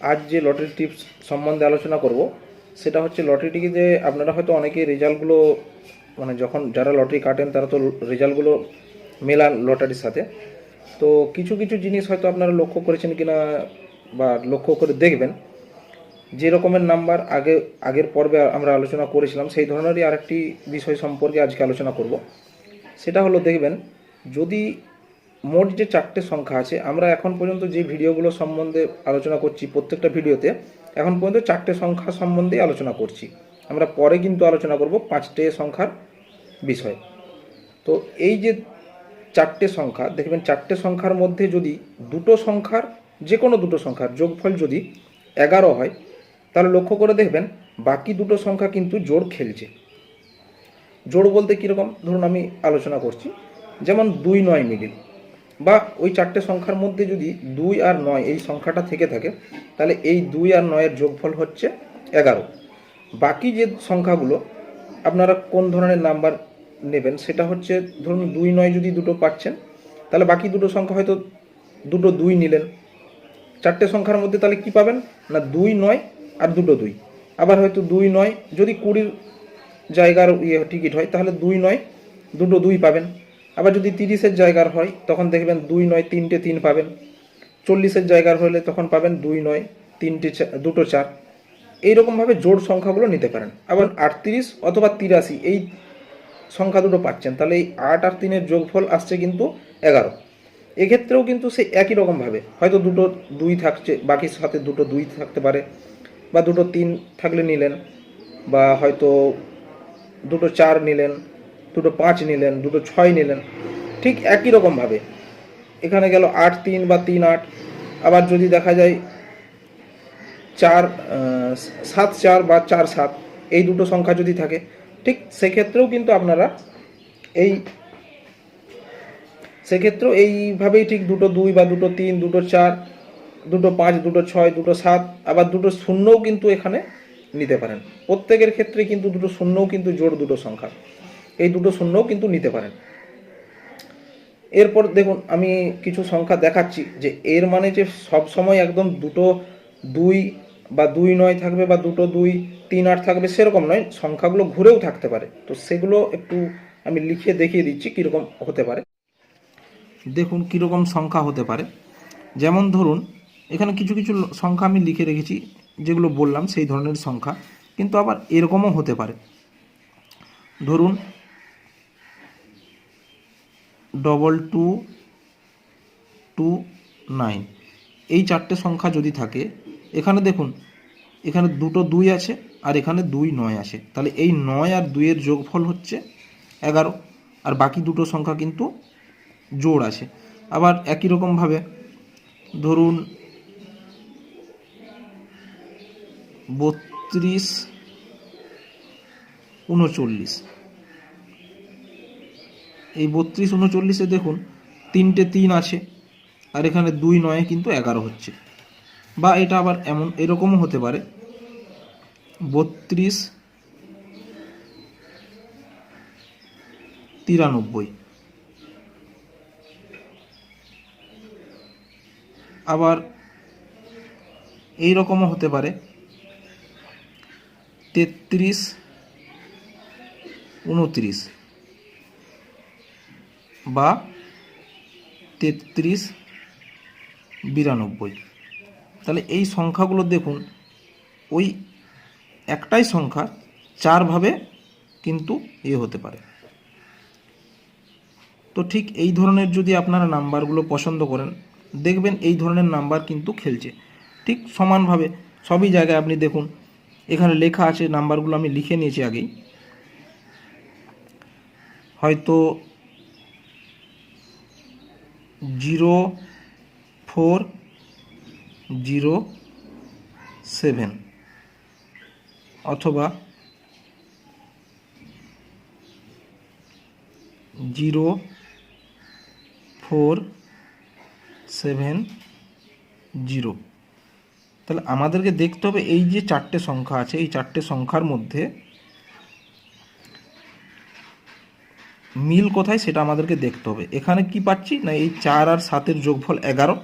আজ যে lottery tips সম্বন্ধে আলোচনা করব, সেটা হচ্ছে লটারিটিকে আপনারা হয়তো অনেকেই রেজাল্টগুলো মানে যখন যারা লটারি কাটেন, তারা তো রেজাল্টগুলো মেলান লটারির সাথে। তো কিছু কিছু জিনিস হয়তো আপনারা লক্ষ্য করেছেন কিনা বা লক্ষ্য করে দেখবেন। যে রকমের নাম্বার আগে, আগের পর্বে আমরা আলোচনা করেছিলাম, সেই ধরনেরই আরেকটি বিষয় সম্পর্কে আজকে আলোচনা করব। সেটা হলো দেখবেন, যদি মোট যে চারটে সংখ্যা আছে, আমরা এখন পর্যন্ত যে ভিডিওগুলো সম্বন্ধে আলোচনা করছি প্রত্যেকটা ভিডিওতে, এখন পর্যন্ত চারটে সংখ্যা সম্বন্ধে আলোচনা করছি। আমরা পরে কিন্তু আলোচনা করব পাঁচটে সংখ্যার বিষয়। তো এই যে চারটে সংখ্যা, দেখবেন চারটে সংখ্যার মধ্যে যদি দুটো সংখ্যার যে কোনো দুটো সংখ্যার যোগফল যদি এগারো হয়, তাহলে লক্ষ্য করে দেখবেন বাকি দুটো সংখ্যা কিন্তু জোর খেলছে। জোর বলতে কীরকম? ধরুন আমি আলোচনা করছি, যেমন দুই নয় মিডিল। বা ওই চারটে সংখ্যার মধ্যে যদি দুই আর নয় এই সংখ্যাটা থেকে থাকে, তাহলে এই দুই আর নয়ের যোগফল হচ্ছে এগারো। বাকি যে সংখ্যাগুলো, আপনারা কোন ধরনের নাম্বার নেবেন সেটা হচ্ছে ধরুন দুই নয় যদি দুটো পাচ্ছেন, তাহলে বাকি দুটো সংখ্যা হয়তো দুটো দুই নিলেন। চারটে সংখ্যার মধ্যে তাহলে কি পাবেন? না দুই নয় আর দুটো দুই। আবার হয়তো দুই নয় যদি কুড়ির জায়গার ইয়ে টিকিট হয়, তাহলে দুই নয় দুটো দুই পাবেন। আবার যদি তিরিশের জায়গার হয়, তখন দেখবেন দুই নয় তিনটে তিন পাবেন। চল্লিশের জায়গার হলে তখন পাবেন দুই নয় তিনটে দুটো চার। এইরকমভাবে জোড় সংখ্যাগুলো নিতে পারেন। আবার আটত্রিশ অথবা তিরাশি, এই সংখ্যা দুটো পাচ্ছেন। তাহলে এই আট আর তিনের যোগফল আসছে কিন্তু এগারো। এক্ষেত্রেও কিন্তু সে একই রকমভাবে। হয়তো দুটো দুই থাকছে বাকির সাথে দুটো দুই থাকতে পারে, বা দুটো তিন থাকলে নিলেন, বা হয়তো দুটো চার নিলেন দুটো পাঁচ নিলেন, দুটো ছয় নিলেন, ঠিক একই রকমভাবে এখানে গেল আট তিন বা তিন আট, আবার যদি দেখা যায় চার সাত চার বা চার সাত, এই দুটো সংখ্যা যদি থাকে, ঠিক সেক্ষেত্রেও কিন্তু আপনারা এই সেক্ষেত্রেও এইভাবেই ঠিক দুটো দুই বা দুটো তিন, দুটো চার, দুটো পাঁচ, দুটো ছয়, দুটো সাত, আবার দুটো শূন্যও কিন্তু এখানে নিতে পারেন। প্রত্যেকের ক্ষেত্রে কিন্তু দুটো শূন্যও কিন্তু জোড় দুটো সংখ্যা। এই দুটো শূন্যও কিন্তু নিতে পারেন। এরপর দেখুন, আমি কিছু সংখ্যা দেখাচ্ছি যে এর মানে যে সব সময় একদম দুটো দুই বা দুই নয় থাকবে বা দুটো দুই তিন আট থাকবে সেরকম নয়, সংখ্যাগুলো ঘুরেও থাকতে পারে। তো সেগুলো একটু আমি লিখে দেখিয়ে দিচ্ছি কীরকম হতে পারে। দেখুন কীরকম সংখ্যা হতে পারে। যেমন ধরুন, এখানে কিছু কিছু সংখ্যা আমি লিখে রেখেছি, যেগুলো বললাম সেই ধরনের সংখ্যা, কিন্তু আবার এরকমও হতে পারে। ধরুন ডবল টু টু নাইন এই চারটে সংখ্যা যদি থাকে, এখানে দেখুন, এখানে দুটো দুই আছে আর এখানে দুই নয় আছে। তাহলে এই নয় আর দুইয়ের যোগফল হচ্ছে এগারো। আর বাকি দুটো সংখ্যা কিন্তু জোড় আছে। আবার একই রকমভাবে ধরুন, বত্রিশ, উনচল্লিশ। এই বত্রিশ উনচল্লিশে দেখুন, তিনটে তিন আছে, আর এখানে দুই নয়ে কিন্তু এগারো হচ্ছে। বা এটা আবার এমন, এরকমও হতে পারে। বত্রিশ তিরানব্বই। আবার এই রকমও হতে পারে। তেত্রিশ উনত্রিশ। বা তেত্রিশ বিরানব্বই। তাহলে এই সংখ্যাগুলো দেখুন, ওই একটাই সংখ্যা চারভাবে কিন্তু এ হতে পারে। তো ঠিক এই ধরনের যদি আপনারা নাম্বারগুলো পছন্দ করেন, দেখবেন এই ধরনের নাম্বার কিন্তু খেলছে। ঠিক সমানভাবে সবই জায়গায় আপনি দেখুন, এখানে লেখা আছে, নাম্বারগুলো আমি লিখে নিয়েছি আগেই। হয়তো জিরো ফোর জিরো সেভেন অথবা জিরো ফোর সেভেন জিরো। তাহলে আমাদেরকে দেখতে হবে এই যে চারটে সংখ্যা আছে, এই চারটে সংখ্যার মধ্যে মিল কোথায় সেটা আমাদেরকে দেখতে হবে। এখানে কি পাচ্ছি? না, এই চার আর সাতের যোগফল এগারো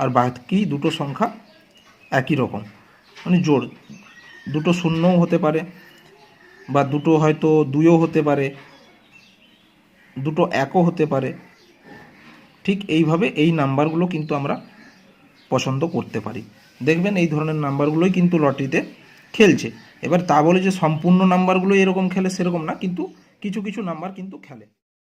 আর বাকি দুটো সংখ্যা একই রকম। মানে জোড় দুটো শূন্যও হতে পারে বা দুটো হয়তো দুইও হতে পারে, দুটো একও হতে পারে। ঠিক এইভাবে এই নাম্বারগুলো কিন্তু আমরা পছন্দ করতে পারি। দেখবেন এই ধরনের নাম্বারগুলোই কিন্তু লটারিতে খেলছে। এবার তা বলে যে সম্পূর্ণ নাম্বারগুলো এরকম খেলে সেরকম না, কিন্তু কিছু কিছু নাম্বার কিন্তু খেলে।